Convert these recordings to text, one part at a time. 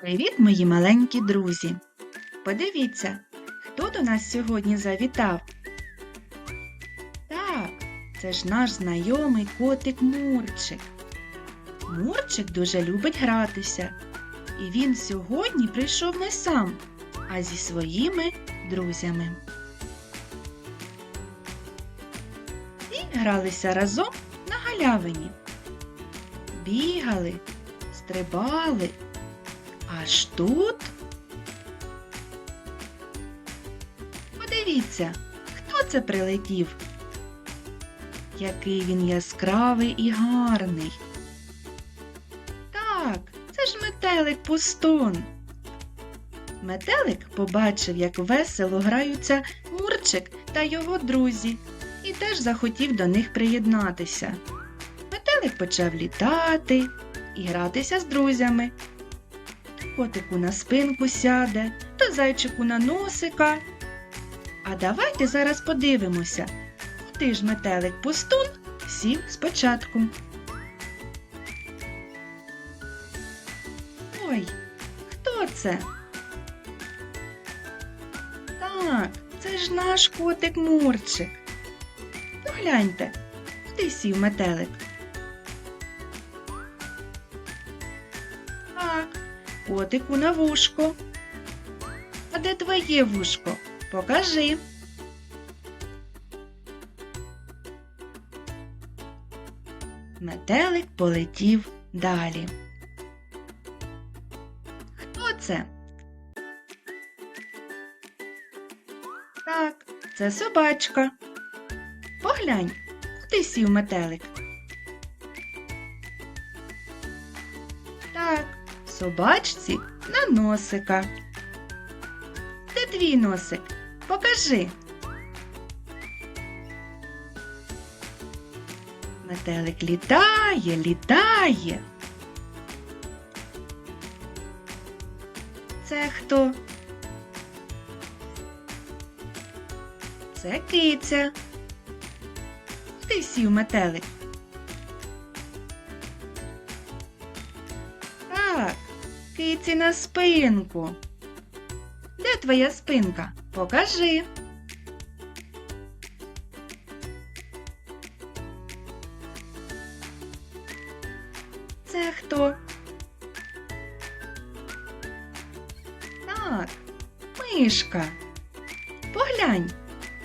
Привіт, мої маленькі друзі! Подивіться, хто до нас сьогодні завітав? Так, це ж наш знайомий котик Мурчик. Мурчик дуже любить гратися, і він сьогодні прийшов не сам, а зі своїми друзями. І гралися разом на галявині. Бігали, стрибали. Аж тут. Подивіться, хто це прилетів? Який він яскравий і гарний. Так, це ж метелик пустун. Метелик побачив, як весело граються Мурчик та його друзі, і теж захотів до них приєднатися. Метелик почав літати і гратися з друзями котику на спинку сяде, то зайчику на носика. А давайте зараз подивимося, куди ж метелик пустун сів спочатку. Ой, хто це? Так, це ж наш котик Мурчик. Погляньте, куди сів метелик. Так, котику на вушко. А де твоє вушко? Покажи. Метелик полетів далі. Хто це? Так, це собачка. Поглянь, куди сів метелик? Собачці на носика. Де твій носик? Покажи. Метелик літає, літає. Це хто? Це киця. Ти сів метелик. Киці на спинку. Де твоя спинка? Покажи. Це хто? Так, мишка. Поглянь,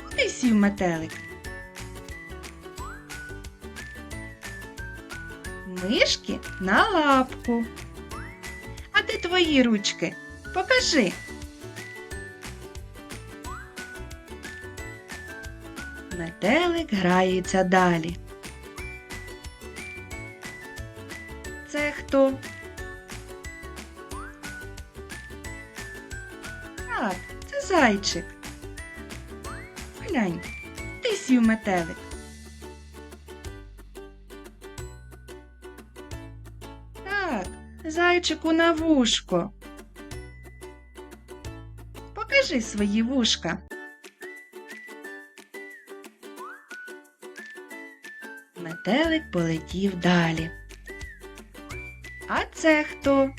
куди сів метелик? Мишки на лапку. Де твої ручки? Покажи. Метелик грається далі. Це хто? Так, це зайчик. Глянь, ти сів метелик. Зайчику на вушко. Покажи свої вушка. Метелик полетів далі. А це хто?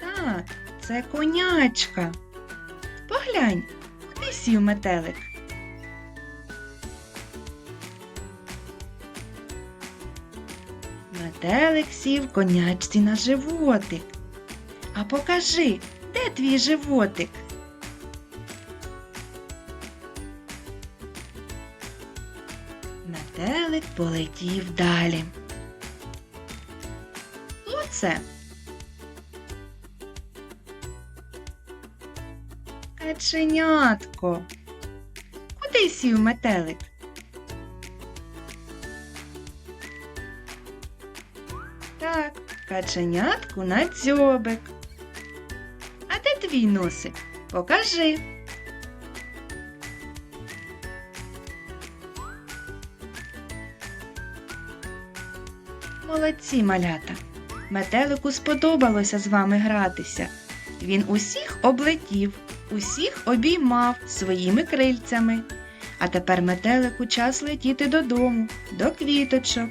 Так, це конячка. Поглянь, куди сів метелик? Метелик сів конячці на животик. А покажи, де твій животик? Метелик полетів далі. Хто це? Каченятко. Куди сів метелик? Каченятку на дзьобик. А де твій носик? Покажи. Молодці, малята. Метелику сподобалося з вами гратися. Він усіх облетів, усіх обіймав своїми крильцями. А тепер метелику час летіти додому, до квіточок.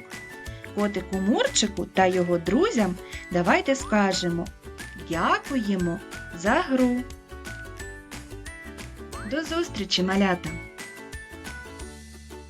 Котику Мурчику та його друзям давайте скажемо Дякуємо за гру. До зустрічі, малята!